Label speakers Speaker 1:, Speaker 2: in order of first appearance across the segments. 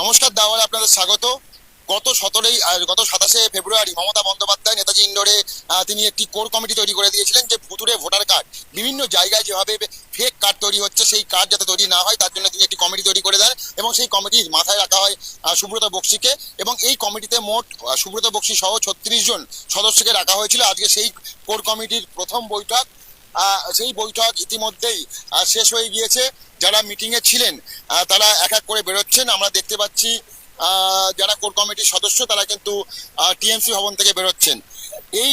Speaker 1: নমস্কার দাওয়ালে আপনাদের স্বাগত। গত সতেরোই গত সাতাশে ফেব্রুয়ারি মমতা বন্দ্যোপাধ্যায় নেতাজি ইন্ডোরে তিনি একটি কোর কমিটি তৈরি করে দিয়েছিলেন যে ভুতুরে ভোটার কার্ড। বিভিন্ন জায়গায় যেভাবে ফেক কার্ড তৈরি হচ্ছে, সেই কার্ড যাতে তৈরি না হয়, তার জন্য তিনি একটি কমিটি তৈরি করে দেন এবং সেই কমিটির মাথায় রাখা হয় সুব্রত বক্সিকে এবং এই কমিটিতে মোট সুব্রত বক্সি সহ ছত্রিশ জন সদস্যকে রাখা হয়েছিল। আজকে সেই কোর কমিটির প্রথম বৈঠক সেই বৈঠক ইতিমধ্যেই শেষ হয়ে গিয়েছে। যারা মিটিংয়ে ছিলেন তারা এক এক করে বেরোচ্ছেন। আমরা দেখতে পাচ্ছি যারা কোর কমিটির সদস্য, তারা কিন্তু টিএমসি ভবন থেকে বেরোচ্ছেন। এই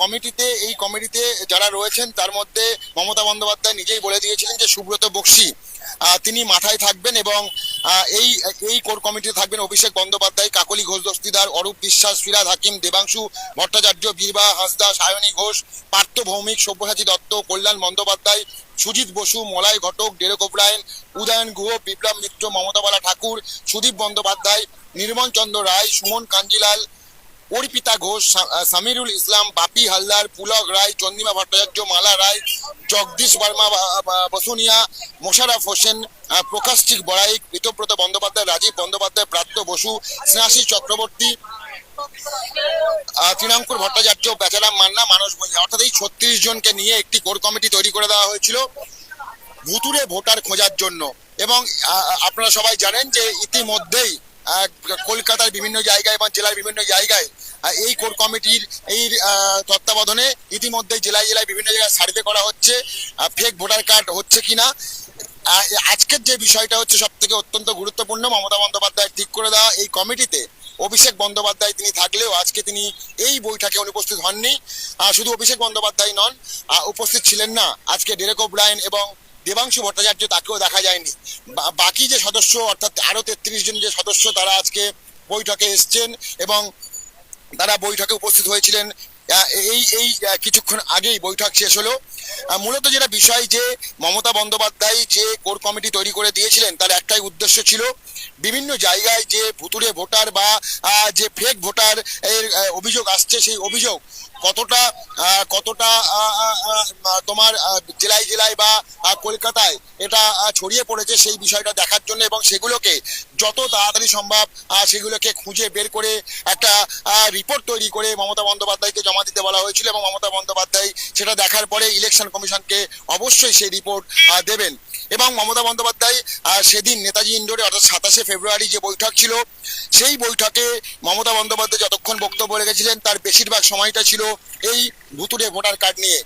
Speaker 1: কমিটিতে এই কমিটিতে যারা রয়েছেন, তার মধ্যে মমতা বন্দ্যোপাধ্যায় নিজেই বলে দিয়েছিলেন যে, সুব্রত বক্সি তিনি মাথায় থাকবেন এবং এই এই কোর কমিটিতে থাকবেন অভিষেক বন্দ্যোপাধ্যায়, কাকলি ঘোষ, দস্তিদার অরূপ বিশ্বাস, ফিরাদ হাকিম, দেবাংশু ভট্টাচার্য বীরবা হাসদা, সায়নী ঘোষ, পার্থ ভৌমিক, সব্যসাচী দত্ত, কল্যাণ বন্দ্যোপাধ্যায়, সুজিত বসু, মলয় ঘটক, ডেরেক ওব্রায়ন, উদয়ন গুহ, বিপ্লব মিত্র মমতাবালা ঠাকুর, সুদীপ বন্দ্যোপাধ্যায়, নির্মল চন্দ্র রায়, সুমন কাঞ্জিলাল অর্পিতা ঘোষ সামিরুল ইসলাম বাপি হালদার পুলক রায় চন্দিমা ভট্টাচার্য মালা রায় জগদীশ বর্মা বসুনিয়া মোশারফ হোসেন আহ, প্রকাশচিক বড়াইক ঋতব্রত বন্দ্যোপাধ্যায় রাজীব বন্দ্যোপাধ্যায় প্রাপ্ত বসু স্নেহাশিস চক্রবর্তী তৃণাঙ্কুর ভট্টাচার্য বেচারাম মান্না মানস ভূঁইয়া অর্থাৎ এই ছত্রিশ জনকে নিয়ে একটি কোর কমিটি তৈরি করে দেওয়া হয়েছিল ভুতুরে ভোটার খোঁজার জন্য। এবং আপনারা সবাই জানেন যে ইতিমধ্যেই কলকাতার বিভিন্ন জায়গায় এবং জেলার বিভিন্ন জায়গায় এই কোর কমিটির, এই তত্ত্বাবধানে ইতিমধ্যে জেলায় জেলায় বিভিন্ন জায়গায় সার্ভে করা হচ্ছে। ফেক ভোটার কার্ড হচ্ছে কিনা? আজকের যে বিষয়টা হচ্ছে সব থেকে অত্যন্ত গুরুত্বপূর্ণ, মমতা বন্দ্যোপাধ্যায় ঠিক করে দেওয়া এই কমিটিতে অভিষেক বন্দ্যোপাধ্যায় তিনি থাকলেও আজকে তিনি এই বৈঠকে অনুপস্থিত হননি। শুধু অভিষেক বন্দ্যোপাধ্যায় নন উপস্থিত ছিলেন না আজকে ডেরেক ওব্রায়ন এবং দেবাংশু ভট্টাচার্য তাকেও দেখা যায়নি। বাকি যে সদস্য, অর্থাৎ আরও তেত্রিশ জন যে সদস্য তারা আজকে বৈঠকে এসছেন এবং তারা বৈঠকে উপস্থিত হয়েছিলেন এই এই কিছুক্ষণ আগেই বৈঠক শেষ হলো। মূলত যেটা বিষয় যে মমতা বন্দ্যোপাধ্যায় যে কোর কমিটি তৈরি করে দিয়েছিলেন, তার একটাই উদ্দেশ্য ছিল বিভিন্ন জায়গায় যে ভুতুরে ভোটার বা যে ফেক ভোটার এর অভিযোগ আসছে, সেই অভিযোগ কতটা কতটা তোমার জেলায় জেলায় বা কলকাতায় এটা ছড়িয়ে পড়েছে সেই বিষয়টা দেখার জন্য এবং সেগুলোকে যত তাড়াতাড়ি সম্ভব সেগুলোকে খুঁজে বের করে একটা রিপোর্ট তৈরি করে মমতা বন্দ্যোপাধ্যায়কে জমা দিতে বলা হয়েছিল এবং মমতা বন্দ্যোপাধ্যায় সেটা দেখার পরে ইলেকশন কমিশনকে অবশ্যই সেই রিপোর্ট দেবেন। এবং মমতা বন্দ্যোপাধ্যায় সেদিন নেতাজি ইন্ডোরে অর্থাৎ সাতাশে ফেব্রুয়ারি যে বৈঠক ছিল, সেই বৈঠকে মমতা বন্দ্যোপাধ্যায় যতক্ষণ বক্তব্য রেখেছিলেন, তার বেশিরভাগ সময়টা ছিল এই ভুতুরে ভোটার কার্ড নিয়ে।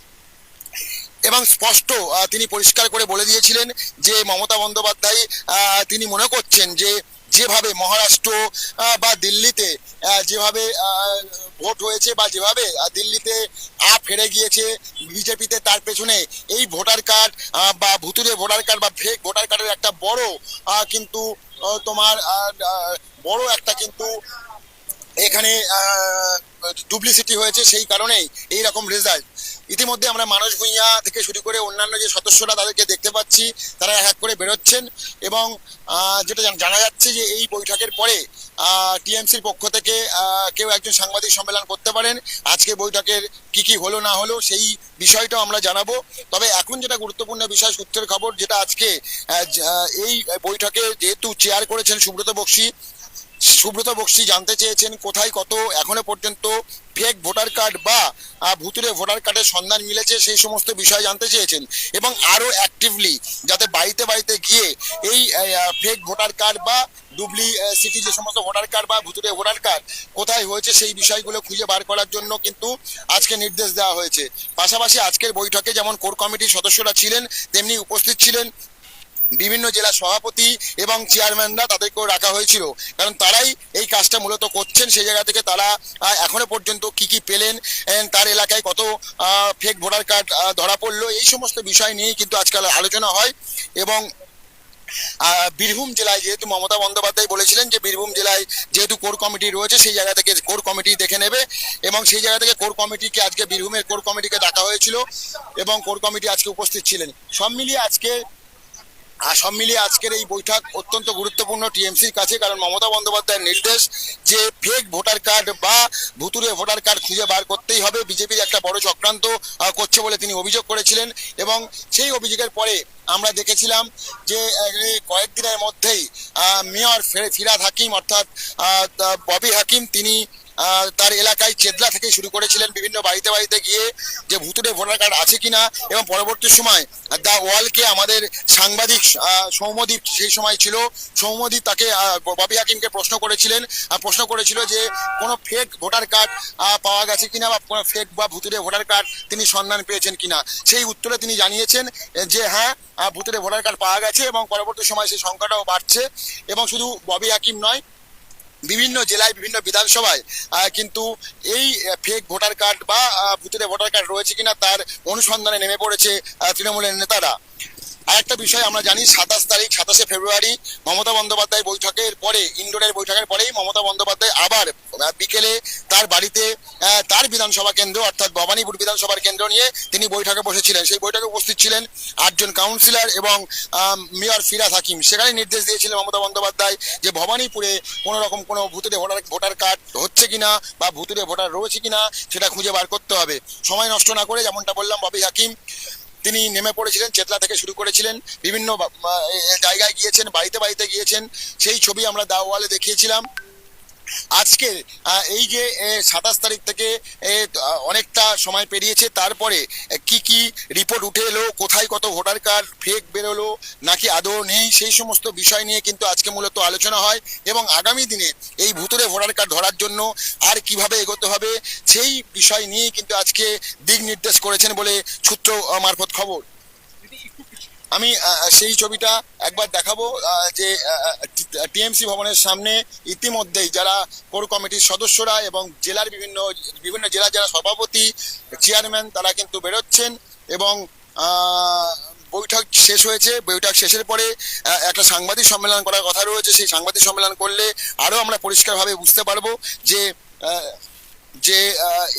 Speaker 1: এবং স্পষ্ট তিনি পরিষ্কার করে বলে দিয়েছিলেন যে মমতা বন্দ্যোপাধ্যায় তিনি মনে করছেন যে যেভাবে মহারাষ্ট্র বা দিল্লিতে যেভাবে ভোট হয়েছে বা যেভাবে দিল্লিতে আপ হেরে গিয়েছে বিজেপিতে, তার পেছনে এই ভোটার কার্ড বা ভুতুরে ভোটার কার্ড বা ফেক ভোটার কার্ডের একটা বড় কিন্তু তোমার বড় একটা কিন্তু এখানে ডুপ্লিসিটি হয়েছে সেই কারণেই এই রকম রেজাল্ট ইতিমধ্যে আমরা মানস ভূঁইয়া থেকে শুরু করে অন্যান্য যে সদস্যরা তাদেরকে দেখতে পাচ্ছি, তারা এক করে বেরোচ্ছেন এবং যেটা জানা যাচ্ছে যে এই বৈঠকের পরে টিএমসির পক্ষ থেকে কেউ একজন সাংবাদিক সম্মেলন করতে পারেন। আজকে বৈঠকের কি কি হলো না হলো সেই বিষয়টাও আমরা জানাব। তবে এখন যেটা গুরুত্বপূর্ণ বিষয়, সূত্রের খবর যেটা আজকে এই বৈঠকে যেহেতু চেয়ার করেছেন সুব্রত বক্সি সুব্রত বক্সি জানতে চেয়েছেন কোথায় কত এখনও পর্যন্ত ফেক ভোটার কার্ড বা ভুতুরে ভোটার কার্ডের সন্ধান মিলেছে সেই সমস্ত বিষয় জানতে চেয়েছেন। এবং আরও অ্যাক্টিভলি যাতে বাড়িতে বাড়িতে গিয়ে এই ফেক ভোটার কার্ড বা ডুবলি সিটি যে সমস্ত ভোটার কার্ড বা ভুতুরে ভোটার কার্ড কোথায় হয়েছে সেই বিষয়গুলো খুঁজে বার করার জন্য কিন্তু আজকে নির্দেশ দেওয়া হয়েছে। পাশাপাশি আজকের বৈঠকে যেমন কোর কমিটির সদস্যরা ছিলেন, তেমনি উপস্থিত ছিলেন বিভিন্ন জেলা সভাপতি এবং চেয়ারম্যানরা তাদেরকেও রাখা হয়েছিল। কারণ তারাই এই কাজটা মূলত করছেন, সেই জায়গা থেকে তারা এখনও পর্যন্ত কি কি পেলেন তার এলাকায় কত ফেক ভোটার কার্ড ধরা পড়ল, এই সমস্ত বিষয় নিয়েই কিন্তু আজকাল আলোচনা হয়। এবং বীরভূম জেলায় যেহেতু মমতা বন্দ্যোপাধ্যায় বলেছিলেন যে বীরভূম জেলায় যেহেতু কোর কমিটি রয়েছে, সেই জায়গা থেকে কোর কমিটি দেখে নেবে। এবং সেই জায়গা থেকে কোর কমিটিকে আজকে বীরভূমের কোর কমিটিকে ডাকা হয়েছিল এবং কোর কমিটি আজকে উপস্থিত ছিলেন। সব মিলিয়ে আজকে সব মিলিয়ে আজকের এই বৈঠক অত্যন্ত গুরুত্বপূর্ণ টিএমসির কাছে, কারণ মমতা বন্দ্যোপাধ্যায়ের নির্দেশ যে ফেক ভোটার কার্ড বা ভুতুরে ভোটার কার্ড খুঁজে বার করতেই হবে। বিজেপির একটা বড় চক্রান্ত করছে বলে তিনি অভিযোগ করেছিলেন এবং সেই অভিযোগের পরে আমরা দেখেছিলাম যে কয়েকদিনের মধ্যেই মেয়র ফিরাদ হাকিম অর্থাৎ ববি হাকিম, তিনি তার এলাকায় চেদলা থেকে শুরু করেছিলেন বিভিন্ন বাড়িতে বাড়িতে গিয়ে যে ভুতুরে ভোটার কার্ড আছে কিনা এবং পরবর্তী সময় দ্য ওয়ালকে আমাদের সাংবাদিক সৌম্যদীপ সেই সময় ছিল। সৌম্যদীপ তাকে ববি হাকিমকে প্রশ্ন করেছিলেন প্রশ্ন করেছিল যে কোনো ফেক ভোটার কার্ড পাওয়া গেছে কিনা বা কোনো ফেক বা ভুতুরে ভোটার কার্ড তিনি সন্ধান পেয়েছেন কিনা। সেই উত্তরে তিনি জানিয়েছেন যে হ্যাঁ ভুতুরে ভোটার কার্ড পাওয়া গেছে এবং পরবর্তী সময় সেই সংখ্যাটাও বাড়ছে এবং শুধু ববি হাকিম নয় বিভিন্ন জেলায়, বিভিন্ন বিধানসভায় কিন্তু এই ফেক ভোটার কার্ড বা ভুতুরে ভোটার কার্ড রয়েছে কিনা তার অনুসন্ধানে নেমে পড়েছে তৃণমূলের নেতারা। আরেকটা বিষয়, আমরা জানি সাতাশ তারিখ, সাতাশে ফেব্রুয়ারি মমতা বন্দ্যোপাধ্যায় বৈঠকের পরে, ইন্ডোরের বৈঠকের পরেই মমতা বন্দ্যোপাধ্যায় আবার বিকেলে তার বাড়িতে তার বিধানসভা কেন্দ্র, অর্থাৎ ভবানীপুর বিধানসভার কেন্দ্র নিয়ে তিনি বৈঠকে বসেছিলেন। সেই বৈঠকে উপস্থিত ছিলেন আটজন কাউন্সিলর এবং মেয়র ফিরাজ হাকিম। সেখানে নির্দেশ দিয়েছিলেন মমতা বন্দ্যোপাধ্যায় যে ভবানীপুরে কোনো রকম কোনো ভুতুরে ভোটার ভোটার কার্ড হচ্ছে কিনা বা ভুতুরে ভোটার রয়েছে কিনা, সেটা খুঁজে বার করতে হবে। সময় নষ্ট না করে যেমনটা বললাম, ববি হাকিম তিনি নেমে পড়েছিলেন, চেতলা থেকে শুরু করেছিলেন, বিভিন্ন জায়গায় গিয়েছেন, বাড়িতে বাড়িতে গিয়েছেন। সেই ছবি আমরা দাওয়ালে দেখিয়েছিলাম। আজকে এই যে সাতাশ তারিখ থেকে অনেকটা সময় পেরিয়েছে, তারপরে কি কি রিপোর্ট উঠে এলো, কোথায় কত ভোটার কার্ড ফেক বেরোলো, নাকি আদৌ নেই, সেই সমস্ত বিষয় নিয়ে কিন্তু আজকে মূলত আলোচনা হয়, এবং আগামী দিনে এই ভুতুরে ভোটার কার্ড ধরার জন্য আর কীভাবে এগোতে হবে, সেই বিষয় নিয়েই কিন্তু আজকে দিক নির্দেশ করেছেন বলে সূত্র মারফত খবর। আমি সেই ছবিটা একবার দেখাবো যে টিএমসি ভবনের সামনে ইতিমধ্যেই যারা কোর কমিটির সদস্যরা এবং জেলার বিভিন্ন বিভিন্ন জেলার যারা সভাপতি, চেয়ারম্যান, তারা কিন্তু বেরোচ্ছেন এবং বৈঠক শেষ হয়েছে। বৈঠক শেষের পরে একটা সাংবাদিক সম্মেলন করার কথা রয়েছে। সেই সাংবাদিক সম্মেলন করলে আরও আমরা পরিষ্কারভাবে বুঝতে পারব যে যে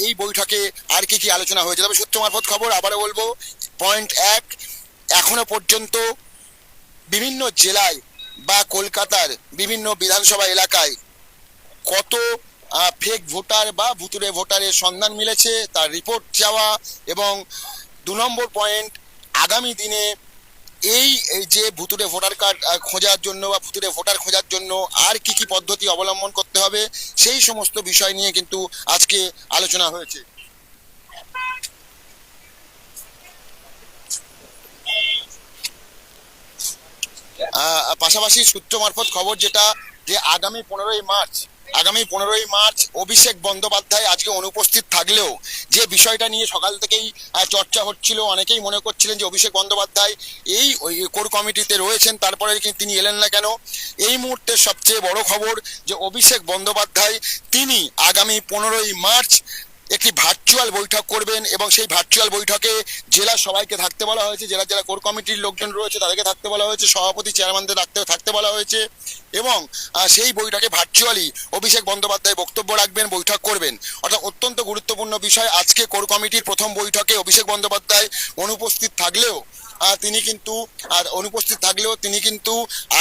Speaker 1: এই বৈঠকে আর কি কি আলোচনা হয়েছে। তবে সূত্র মারফত খবর আবারও বলব, পয়েন্ট এক এখনও পর্যন্ত বিভিন্ন জেলায় বা কলকাতার বিভিন্ন বিধানসভা এলাকায় কত ফেক ভোটার বা ভুতুরে ভোটারের সন্ধান মিলেছে, তার রিপোর্ট চাওয়া এবং দু নম্বর পয়েন্ট আগামী দিনে এই এই যে ভুতুরে ভোটার কার্ড খোঁজার জন্য বা ভুতুরে ভোটার খোঁজার জন্য আর কি কি পদ্ধতি অবলম্বন করতে হবে, সেই সমস্ত বিষয় নিয়ে কিন্তু আজকে আলোচনা হয়েছে। পাশাপাশি সূত্র মারফত খবর যেটা যে আগামী পনেরোই মার্চ, আগামী পনেরোই মার্চ অভিষেক বন্দ্যোপাধ্যায় আজকে অনুপস্থিত থাকলেও যে বিষয়টা নিয়ে সকাল থেকেই চর্চা হচ্ছিল, অনেকেই মনে করছিলেন যে অভিষেক বন্দ্যোপাধ্যায় এই কোর কমিটিতে রয়েছেন, তারপরে তিনি এলেন না কেন? এই মুহূর্তে সবচেয়ে বড় খবর যে অভিষেক বন্দ্যোপাধ্যায়, তিনি আগামী পনেরোই মার্চ একটি ভার্চুয়াল বৈঠক করবেন এবং সেই ভার্চুয়াল বৈঠকে জেলা সবাইকে থাকতে বলা হয়েছে, জেলা জেলা কোর কমিটির লোকজন রয়েছে, তাদেরকে থাকতে বলা হয়েছে, সভাপতি চেয়ারম্যানদের থাকতে থাকতে বলা হয়েছে এবং সেই বৈঠকে ভার্চুয়ালি অভিষেক বন্দ্যোপাধ্যায় বক্তব্য রাখবেন, বৈঠক করবেন। অর্থাৎ অত্যন্ত গুরুত্বপূর্ণ বিষয়, আজকে কোর কমিটির প্রথম বৈঠকে অভিষেক বন্দ্যোপাধ্যায় অনুপস্থিত থাকলেও তিনি কিন্তু, আর অনুপস্থিত থাকলেও তিনি কিন্তু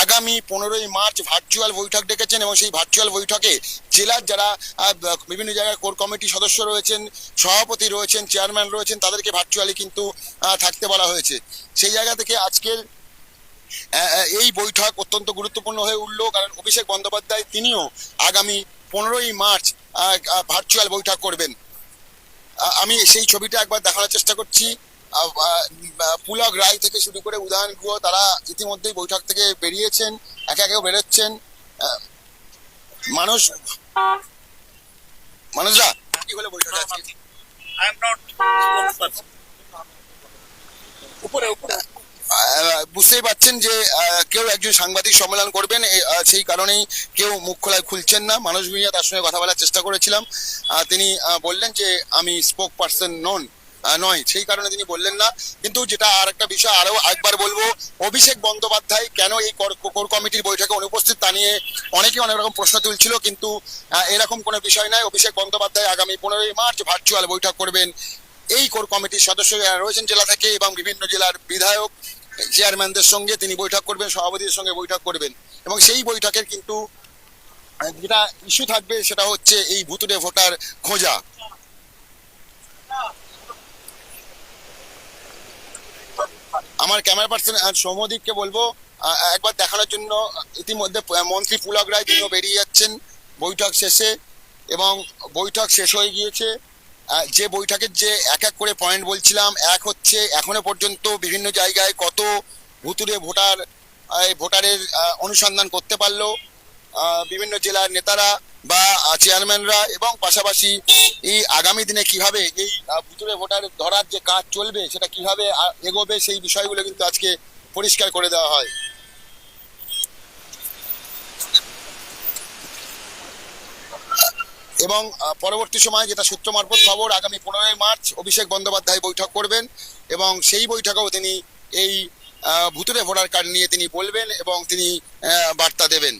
Speaker 1: আগামী পনেরোই মার্চ ভার্চুয়াল বৈঠক ডেকেছেন এবং সেই ভার্চুয়াল বৈঠকে জেলার যারা বিভিন্ন জায়গায় কোর কমিটি সদস্য রয়েছেন, সভাপতি রয়েছেন, চেয়ারম্যান রয়েছেন, তাদেরকে ভার্চুয়ালি কিন্তু থাকতে বলা হয়েছে। সেই জায়গা থেকে আজকের এই বৈঠক অত্যন্ত গুরুত্বপূর্ণ হয়ে উঠল কারণ অভিষেক বন্দ্যোপাধ্যায় তিনিও আগামী পনেরোই মার্চ ভার্চুয়াল বৈঠক করবেন। আমি সেই ছবিটা একবার দেখানোর চেষ্টা করছি। পুলক রায় থেকে শুরু করে উদয়ন গুহ তারা ইতিমধ্যেই বৈঠক থেকে বেরিয়েছেন একে একে বেরোচ্ছেন। মানুষ মানুষরা কি হলো বৈঠক আজকে
Speaker 2: উপরে উপরে।
Speaker 1: বুঝতেই পাচ্ছেন যে কেউ একজন সাংবাদিক সম্মেলন করবেন সেই কারণেই কেউ মুখ খোলায় খুলছেন না। মানুষ ভূঁইয়া তার সঙ্গে কথা বলার চেষ্টা করেছিলাম। তিনি বললেন যে আমি স্পোক পার্সন নন। নয়। সেই কারণে তিনি বললেন না। কিন্তু যেটা আর একটা বিষয় আরও একবার বলব, অভিষেক বন্দ্যোপাধ্যায় কেন এই কর- কমিটির বৈঠকে অনুপস্থিত তা নিয়ে অনেকে অনেক রকম প্রশ্ন তুলছিল, কিন্তু এরকম কোনো বিষয় নয়। অভিষেক বন্দ্যোপাধ্যায় আগামী পনেরোই মার্চ ভার্চুয়াল বৈঠক করবেন। এই কোর কমিটির সদস্য রয়েছেন জেলা থেকে এবং বিভিন্ন জেলার বিধায়ক, চেয়ারম্যানদের সঙ্গে তিনি বৈঠক করবেন সভাপতির সঙ্গে বৈঠক করবেন। এবং সেই বৈঠকের কিন্তু যেটা ইস্যু থাকবে সেটা হচ্ছে এই ভুতুরে ভোটার খোঁজা। আমার ক্যামেরা পার্সন সৌমদীপকে বলব একবার দেখানোর জন্য, ইতিমধ্যে মন্ত্রী পুলক রায় তিনিও বেরিয়ে যাচ্ছেন বৈঠক শেষে এবং বৈঠক শেষ হয়ে গিয়েছে। যে বৈঠকের যে এক এক করে পয়েন্ট বলছিলাম, এক হচ্ছে এখনও পর্যন্ত বিভিন্ন জায়গায় কত ভুতুরে ভোটার ভোটারের অনুসন্ধান করতে পারল। বিভিন্ন জেলার নেতারা বা চেয়ারম্যানরা এবং পাশাপাশি এই আগামী দিনে কীভাবে এই ভুতুরে ভোটার ধরার যে কাজ চলবে, সেটা কীভাবে এগোবে সেই বিষয়গুলো কিন্তু আজকে পরিষ্কার করে দেওয়া হয়। এবং পরবর্তী সময়ে যেটা সূত্র মারফত খবর, আগামী পনেরোই মার্চ অভিষেক বন্দ্যোপাধ্যায় বৈঠক করবেন এবং সেই বৈঠকেও তিনি এই ভুতুরে ভোটার কার্ড নিয়ে তিনি বলবেন এবং তিনি বার্তা দেবেন।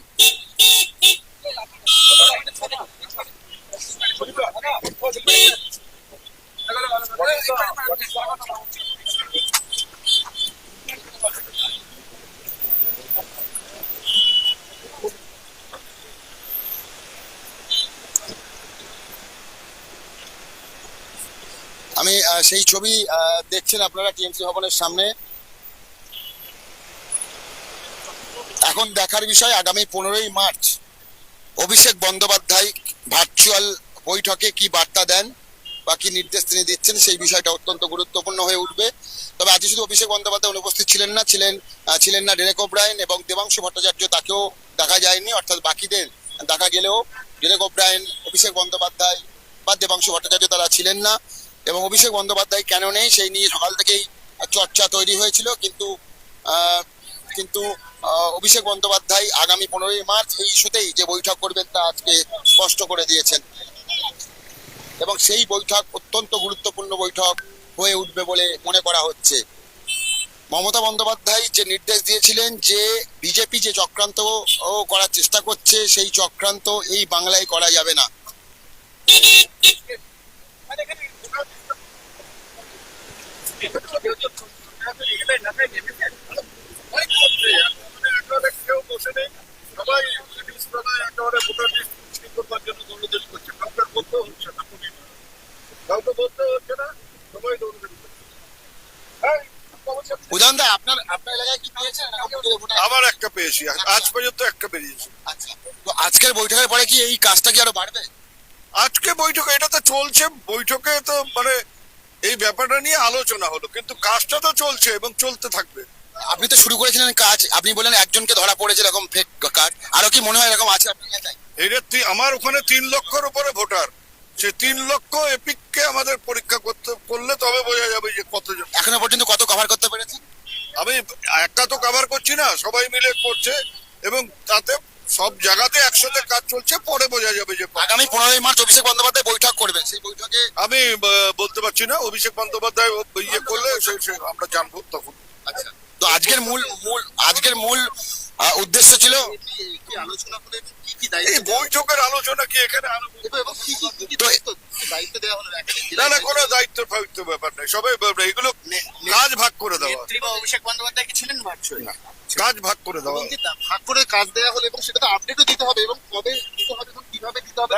Speaker 1: আমি সেই ছবি দেখছেন আপনারা টিএমসি ভবনের সামনে। এখন দেখার বিষয় আগামী পনেরোই মার্চ। অভিষেক বন্দ্যোপাধ্যায় ভার্চুয়াল বৈঠকে কি বার্তা দেন বা কি নির্দেশ তিনি দিচ্ছেন, সেই বিষয়টা অত্যন্ত গুরুত্বপূর্ণ হয়ে উঠবে। তবে আজকে শুধু অভিষেক বন্দ্যোপাধ্যায় অনুপস্থিত ছিলেন না, ছিলেন ছিলেন না ডেরেক ওব্রায়ন এবং দেবাংশু ভট্টাচার্য, তাকেও দেখা যায়নি, অর্থাৎ বাকিদের দেখা গেলেও ডেরেক ওব্রায়ন, অভিষেক বন্দ্যোপাধ্যায় বা দেবাংশু ভট্টাচার্য তারা ছিলেন না এবং অভিষেক বন্দ্যোপাধ্যায় কেন নেই, সেই নিয়ে সকাল থেকেই চর্চা তৈরি হয়েছিল, কিন্তু কিন্তু অভিষেক বন্দ্যোপাধ্যায় আগামী পনেরোই মার্চ এই ইস্যুতেই যে বৈঠক করবেন তা আজকে স্পষ্ট করে দিয়েছেন। এবং সেই বৈঠক অত্যন্ত গুরুত্বপূর্ণ বৈঠক হয়ে উঠবে বলে মনে করা হচ্ছে। মমতা বন্দ্যোপাধ্যায় যে নির্দেশ দিয়েছিলেন যে বিজেপি যে চক্রান্ত করার চেষ্টা করছে, সেই চক্রান্ত এই বাংলায় করা যাবে না
Speaker 2: একেবারে ভোটার লিস্ট করবার জন্য দৌড়দৌড়ি করছে কাউকে বলতে হচ্ছে না পুলিশ কাউকে বলতে হচ্ছে না সবাই দৌড়দৌড়ি করছে এই, অবশ্য
Speaker 1: উদাহরণ দা আপনার আপনার এলাকায় কি পেয়েছেন এরকম ভুতুরে ভোটার?
Speaker 2: আবার একটা পেয়েছি আজ পর্যন্ত একটা বেরিয়েছে।
Speaker 1: আচ্ছা। তো আজকের বৈঠকের পরে কি এই কাজটা কি আরও বাড়বে?
Speaker 2: আজকে বৈঠকে এটা তো চলছে। বৈঠকে তো মানে এই ব্যাপারটা নিয়ে আলোচনা হলো কিন্তু কাজটা তো চলছে এবং চলতে থাকবে।
Speaker 1: আপনি তো শুরু করেছিলেন কাজ আপনি বললেন একজনকে ধরা পড়েছে এরকম ফেক কার্ড আরও কি মনে হয় এরকম আছে
Speaker 2: এটা আমার ওখানে তিন লক্ষর উপরে ভোটার। সে তিন লক্ষ এপিককে আমাদের পরীক্ষা করতে করলে তবে বোঝা যাবে যে কতজন।
Speaker 1: এখনও পর্যন্ত কত কভার করতে পেরেছেন
Speaker 2: আমি একটা তো কভার করছি না সবাই মিলে করছে এবং তাতে সব জায়গাতে একসাথে কাজ চলছে পরে বোঝা যাবে যে।
Speaker 1: আগামী পনেরোই মার্চ অভিষেক বন্দ্যোপাধ্যায় বৈঠক করবে সেই বৈঠকে
Speaker 2: আমি বলতে পারছি না অভিষেক বন্দ্যোপাধ্যায় ইয়ে করলে আমরা জানব তখন।
Speaker 1: আচ্ছা তো আজকের মূল মূল আজকের মূল উদ্দেশ্য ছিল?
Speaker 3: আলোচনা করে
Speaker 2: এই বৈঠকের আলোচনা কি এখানে আলো-
Speaker 3: এবং কি কি কি কি দায়িত্ব দায়িত্ব দেওয়া হলো?
Speaker 2: না না কোনো দায়িত্ব ফায়িত্ব ব্যাপার নেই সবাই এগুলো কাজ ভাগ করে দেওয়া
Speaker 3: অভিষেক বন্দ্যোপাধ্যায় কি ছিলেন
Speaker 2: কাজ ভাগ করে দেওয়া
Speaker 3: ভাগ করে কাজ দেওয়া হলো এবং সেটা তো আপডেটও দিতে হবে এবং কবে দিতে হবে এবং কীভাবে দিতে হবে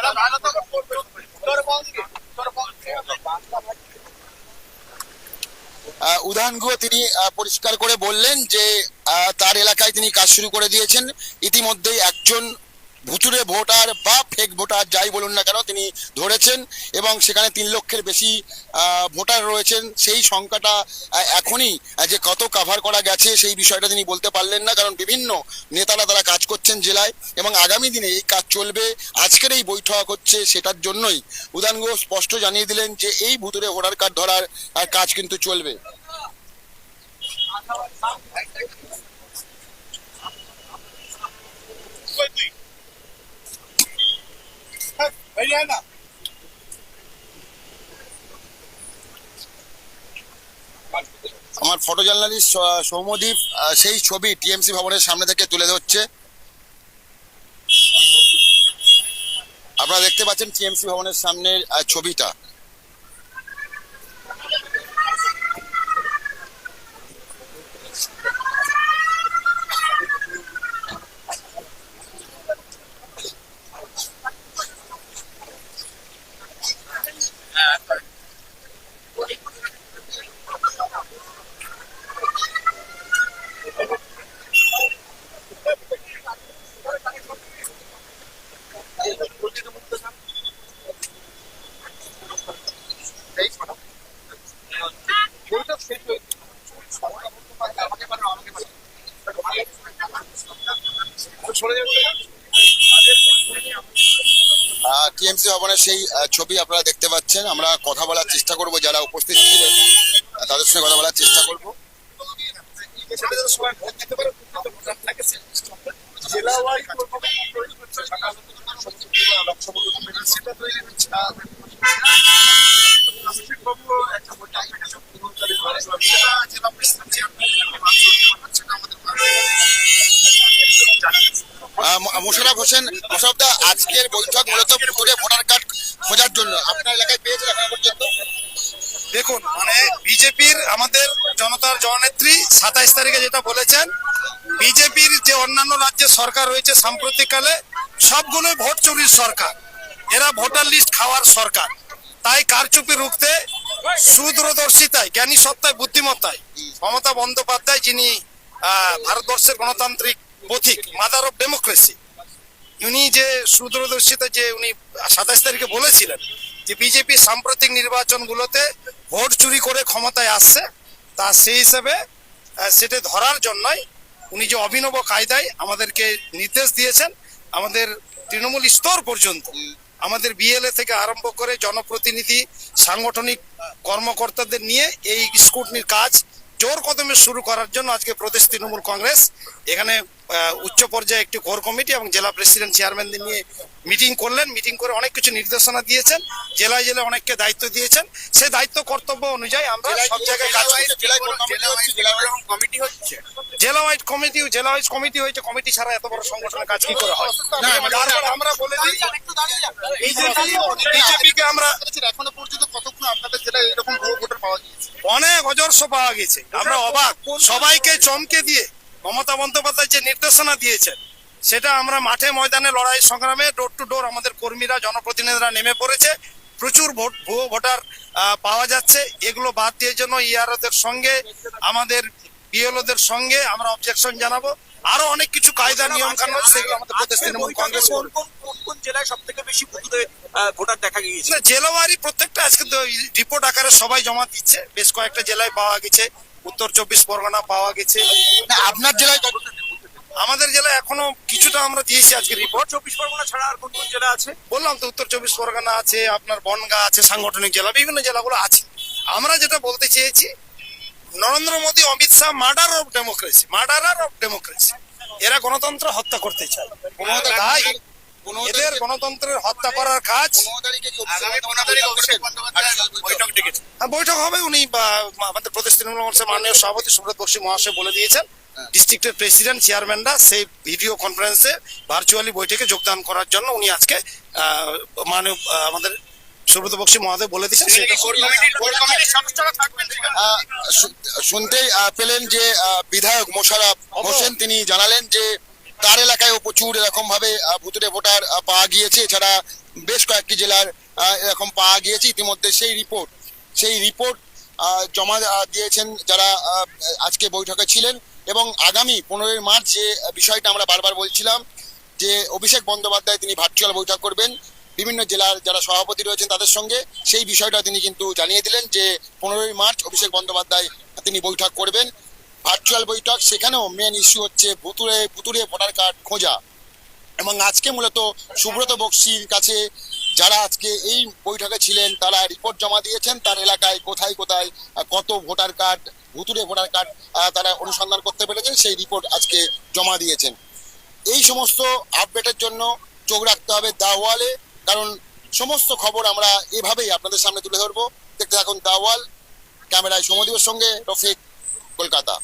Speaker 1: উদাহরণগুলো তিনি আহ, পরিষ্কার করে বললেন যে আহ, তার এলাকায় তিনি কাজ শুরু করে দিয়েছেন। ইতিমধ্যেই একজন ভুতুরে ভোটার বা ফেক ভোটার যাই বলুন না কেন তিনি ধরেছেন এবং সেখানে তিন লক্ষের বেশি ভোটার রয়েছেন। সেই সংখ্যাটা এখনই যে কত কাভার করা গেছে সেই বিষয়টা তিনি বলতে পারলেন না। কারণ বিভিন্ন নেতারা তারা কাজ করছেন জেলায় এবং আগামী দিনে এই কাজ চলবে। আজকের এই বৈঠক হচ্ছে সেটার জন্যই। গুলো স্পষ্ট জানিয়ে দিলেন যে এই ভুতুরে ভোটার কার্ড ধরার কাজ কিন্তু চলবে। আমার ফটো জার্নালিস্ট সৌমদীপ সেই ছবি টিএমসি ভবনের সামনে থেকে তুলে ধরছে। আপনারা দেখতে পাচ্ছেন টিএমসি ভবনের সামনের ছবিটা। টিএমসি ভবনের সেই ছবি আপনারা দেখতে পাচ্ছেন আমরা কথা বলার চেষ্টা করব যারা উপস্থিত ছিলেন তাদের সঙ্গে কথা বলার চেষ্টা করব
Speaker 2: জেলা
Speaker 1: আহ, ম- মোশাররফ হোসেন মোশাররফ দা আজকের বৈঠক মূলত ভুতুরে ভোটার কার্ড খোঁজার জন্য। আপনার এলাকায় পেয়েছেন এখন পর্যন্ত?
Speaker 4: দেখুন মানে বিজেপির আমাদের জনতার জননেত্রী সাতাইশ তারিখে যেটা বলেছেন বিজেপির যে অন্যান্য রাজ্যের সরকার রয়েছে সাম্প্রতিককালে সবগুলোই ভোট চুরির সরকার। এরা ভোটার লিস্ট খাওয়ার সরকার। তাই কারচুপি রুখতে সুদূরদর্শিতায় জ্ঞানী সত্তায় বুদ্ধিমত্তায় মমতা বন্দ্যোপাধ্যায় যিনি ভারতবর্ষের গণতান্ত্রিক পথিক মাদার অফ ডেমোক্রেসি উনি যে সুদূরদর্শিতা যে উনি সাতাশ তারিখে বলেছিলেন যে বিজেপি সাম্প্রতিক নির্বাচনগুলোতে ভোট চুরি করে ক্ষমতায় আসছে, তা সেই হিসেবে সেটা ধরার জন্যই উনি যে অভিনব কায়দায় আমাদেরকে নির্দেশ দিয়েছেন, আমাদের তৃণমূল স্তর পর্যন্ত, আমাদের বিএলএ থেকে আরম্ভ করে জনপ্রতিনিধি, সাংগঠনিক কর্মকর্তাদের নিয়ে এই স্কুটনির কাজ জোর কদমে শুরু করার জন্য আজকে প্রদেশ তৃণমূল কংগ্রেস এখানে উচ্চ পর্যায়ে একটি কোর কমিটি এবং জেলা প্রেসিডেন্ট চেয়ারম্যানদের নিয়ে মিটিং করলেন। মিটিং করে অনেক কিছু নির্দেশনা দিয়েছেন জেলায় জেলায় অনেককে দায়িত্ব দিয়েছেন। সেই দায়িত্ব কর্তব্য অনুযায়ী আমরা সব জায়গায় কাজ করছি
Speaker 1: হচ্ছে? জেলা
Speaker 4: কমিটি হচ্ছে? জেলা ওয়াইড কমিটি জেলা ওয়াইজ কমিটি হয়েছে। কমিটি ছাড়া এত বড় সংগঠনের কাজ কি করে হয়? আমরা বলে দিই বিজেপিকে আমরা
Speaker 3: এখনও পর্যন্ত কতক্ষণ আপনাদের জেলায়
Speaker 4: অনেক অজস্র পাওয়া গেছে। আমরা অবাক। সবাইকে চমকে দিয়ে মমতা বন্দ্যোপাধ্যায় যে নির্দেশনা দিয়েছেন সেটা আমরা মাঠে ময়দানে লড়াই সংগ্রামে ডোর টু ডোর আমাদের কর্মীরা জনপ্রতিনিধিরা নেমে পড়েছে। প্রচুর ভোট ভুয়ো ভোটার পাওয়া যাচ্ছে। এগুলো বাদ দিয়ে জন্য ইয়ারদের সঙ্গে আমাদের বিএলওদের সঙ্গে আমরা অবজেকশন জানাব। আরও অনেক কিছু কায়দা নিয়ম কানুন সেগুলো আমাদের প্রদেশ তৃণমূল কংগ্রেস
Speaker 5: কোন কোন কোন জেলায় সব থেকে বেশি ভুতুরে ভোটার দেখা গিয়েছে?
Speaker 4: জেলাওয়ারি প্রত্যেকটা আজকে রিপোর্ট আকারে সবাই জমা দিচ্ছে। বেশ কয়েকটা জেলায় পাওয়া গেছে। উত্তর চব্বিশ পরগনা পাওয়া গেছে।
Speaker 1: আপনার জেলায়
Speaker 4: আমাদের জেলায় এখনও কিছুটা আমরা দিয়েছি আজকে রিপোর্ট।
Speaker 5: চব্বিশ পরগনা ছাড়া আর কোন কোন জেলা আছে?
Speaker 4: বললাম তো উত্তর চব্বিশ পরগনা আছে আপনার বনগা আছে সাংগঠনিক জেলা বিভিন্ন জেলাগুলো আছে। আমরা যেটা বলতে চেয়েছি Narendra Modi Amit Shah murder of democracy murderer of democracy এরা গণতন্ত্র হত্যা করতে চায়। তাই এদের গণতন্ত্রের হত্যা করার কাজ
Speaker 1: বৈঠক ডেকেছে
Speaker 4: হ্যাঁ, বৈঠক হবে। উনি বা, আমাদের প্রদেশ তৃণমূল কংগ্রেসের মাননীয় সভাপতি সুব্রত বক্সী মহাশয় বলে দিয়েছেন। ডিস্ট্রিক্টের প্রেসিডেন্ট চেয়ারম্যানরা সেই ভিডিও কনফারেন্সে ভার্চুয়ালি বৈঠকে যোগদান করার জন্য উনি আজকে আহ, মাননীয় আমাদের সুব্রত বক্সী মহোদয় বলে দিয়েছেন সেটা
Speaker 1: আহ, শু- শুনতেই পেলেন যে বিধায়ক মোশারফ হোসেন তিনি জানালেন যে তার এলাকায়ও প্রচুর এরকম ভাবে ভুতুরে ভোটার পাওয়া গিয়েছে। এছাড়া বেশ কয়েকটি জেলার এরকম পাওয়া গিয়েছে। ইতিমধ্যে সেই রিপোর্ট সেই রিপোর্ট জমা দিয়েছেন যারা আজকে বৈঠকে ছিলেন। এবং আগামী পনেরোই মার্চ যে বিষয়টা আমরা বারবার বলছিলাম যে অভিষেক বন্দ্যোপাধ্যায় তিনি ভার্চুয়াল বৈঠক করবেন। বিভিন্ন জেলার যারা সভাপতি রয়েছেন তাদের সঙ্গে সেই বিষয়টা তিনি কিন্তু জানিয়ে দিলেন যে পনেরোই মার্চ অভিষেক বন্দ্যোপাধ্যায় তিনি বৈঠক করবেন। ভার্চুয়াল বৈঠক, সেখানেও মেন ইস্যু হচ্ছে ভুতুরে ভুতুরে ভোটার কার্ড খোঁজা। এবং আজকে মূলত সুব্রত বক্সির কাছে যারা আজকে এই বৈঠকে ছিলেন, তারা রিপোর্ট জমা দিয়েছেন তার এলাকায় কোথায় কোথায় কত ভোটার কার্ড ভুতুরে ভোটার কার্ড তারা অনুসন্ধান করতে পেরেছেন, সেই রিপোর্ট আজকে জমা দিয়েছেন। এই সমস্ত আপডেটের জন্য চোখ রাখতে হবে দাওয়ালে কারণ সমস্ত খবর আমরা এভাবেই আপনাদের সামনে তুলে ধরবো। দেখতে থাকুন দাওয়াল, ক্যামেরায় সমদীপের সঙ্গে রফিক, কলকাতা।